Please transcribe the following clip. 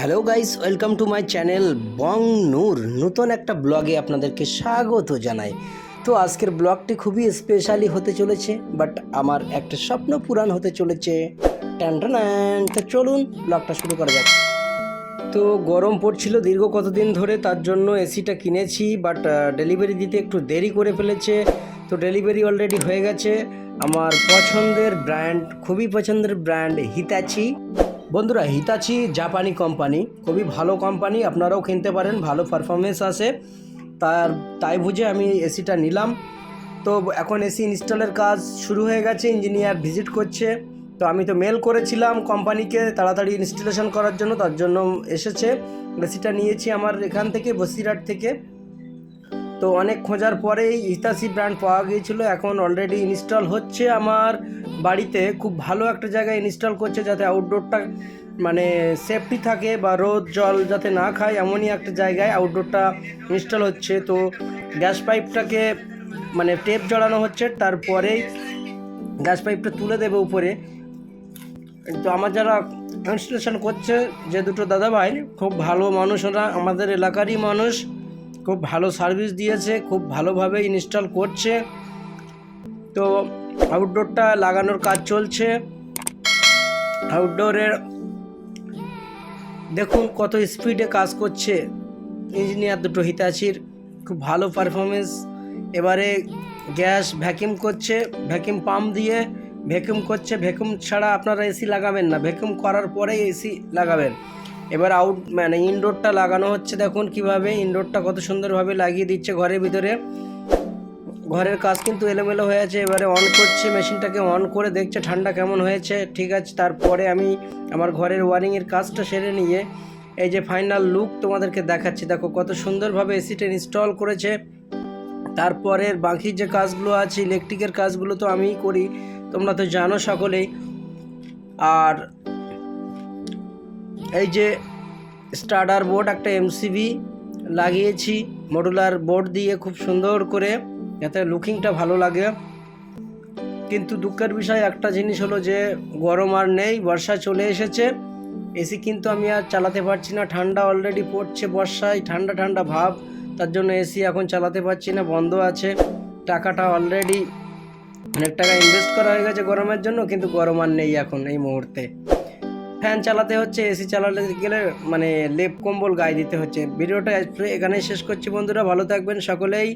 Hello guys, welcome to my channel Bong Noor নতুন একটা ব্লগে আপনাদেরকে স্বাগত জানাই। তো আজকের ব্লগটি খুবই স্পেশালি হতে চলেছে বাট আমার একটা স্বপ্ন পূরণ হতে চলেছে। তো চলুন, ব্লগটা শুরু করা যাক। তো গরম পড়ছিল দীর্ঘ কতদিন ধরে, তার জন্য এসিটা কিনেছি বাট ডেলিভারি দিতে একটু দেরি করে ফেলেছে। তো ডেলিভারি অলরেডি হয়ে গেছে। আমার পছন্দের ব্র্যান্ড খুবই পছন্দের ব্র্যান্ড হিতাচি। বন্ধুরা হিতাচি জাপানি কোম্পানি খুবই ভালো কোম্পানি আপনারাও কিনতে পারেন, ভালো পারফরমেন্স আসে তার, তাই বুঝে আমি এসিটা নিলাম। তো এখন এসি ইনস্টলের কাজ শুরু হয়ে গেছে ইঞ্জিনিয়ার ভিজিট করছে। তো আমি তো মেল করেছিলাম কোম্পানিকে তাড়াতাড়ি ইনস্টলেশন করার জন্য, তার জন্য এসেছে। এসিটা নিয়েছি আমার এখান থেকে, বসিরহাট থেকে। তো অনেক খোঁজার পরেই ইতাসি ব্র্যান্ড পাওয়া গিয়েছিল। এখন অলরেডি ইনস্টল হচ্ছে আমার বাড়িতে। খুব ভালো একটা জায়গায় ইনস্টল করছে যাতে আউটডোরটা মানে সেফটি থাকে বা রোদ, জল যাতে না খায়, এমনই একটা জায়গায় আউটডোরটা ইনস্টল হচ্ছে। তো গ্যাস পাইপটাকে মানে টেপ জড়ানো হচ্ছে। তারপরেই গ্যাস পাইপটা তুলে দেবে উপরে। তো আমার যারা ইনস্টলেশন করছে, যে দুটো দাদা ভাই খুব ভালো মানুষ ওরা আমাদের এলাকারই মানুষ। খুব ভালো সার্ভিস দিয়েছে, খুব ভালোভাবে ইনস্টল করছে। তো আউটডোরটা লাগানোর কাজ চলছে। আউটডোরের দেখুন কত স্পিডে কাজ করছে। ইঞ্জিনিয়ার দুটো হিতাচির খুব ভালো পারফরমেন্স এবারে গ্যাস ভ্যাকিউম করছে ভ্যাকিউম পাম্প দিয়ে ভ্যাকিউম করছে। ভ্যাকিউম ছাড়া আপনারা এসি লাগাবেন না ভ্যাকিউম করার পরেই এসি লাগাবেন। এবার আউট মানে ইনডোরটা লাগানো হচ্ছে, দেখুন কীভাবে ইনডোরটা কত সুন্দরভাবে লাগিয়ে দিচ্ছে ঘরের ভিতরে। ঘরের কাজ কিন্তু এলোমেলো হয়ে আছে, এবারে অন করছে মেশিনটাকে অন করে দেখছে ঠান্ডা কেমন হয়েছে, ঠিক আছে। তারপরে আমি আমার ঘরের ওয়ারিংয়ের কাজটা সেরে নিয়ে, এই যে ফাইনাল লুক তোমাদেরকে দেখাচ্ছি, দেখো কত সুন্দরভাবে এসিটা ইনস্টল করেছে। তারপরের বাকি যে কাজগুলো আছে ইলেকট্রিকের কাজগুলো তো আমিই করি, তোমরা তো জানো সকলেই। আর এই যে স্টার্টার বোর্ড, একটা এমসিবি লাগিয়েছি। মডুলার বোর্ড দিয়ে খুব সুন্দর করে, যাতে লুকিংটা ভালো লাগে। কিন্তু দুঃখের বিষয়, একটা জিনিস হলো যে গরম আর নেই, বর্ষা চলে এসেছে। এসি কিন্তু আমি আর চালাতে পারছি না, ঠান্ডা অলরেডি পড়ছে বর্ষায়, ঠান্ডা ঠান্ডা ভাব। তার জন্য এসি এখন চালাতে পারছি না, বন্ধ আছে। টাকাটা অলরেডি অনেক টাকা ইনভেস্ট করা হয়ে গেছে গরমের জন্য, কিন্তু গরম আর নেই এখন এই মুহূর্তে। ফ্যান চালাতে হচ্ছে, এসি চালাতে গেলে মানে লেপ কম্বল গায়ে দিতে হচ্ছে। ভিডিওটা এখানেই শেষ করছি বন্ধুরা, ভালো থাকবেন সকলেই।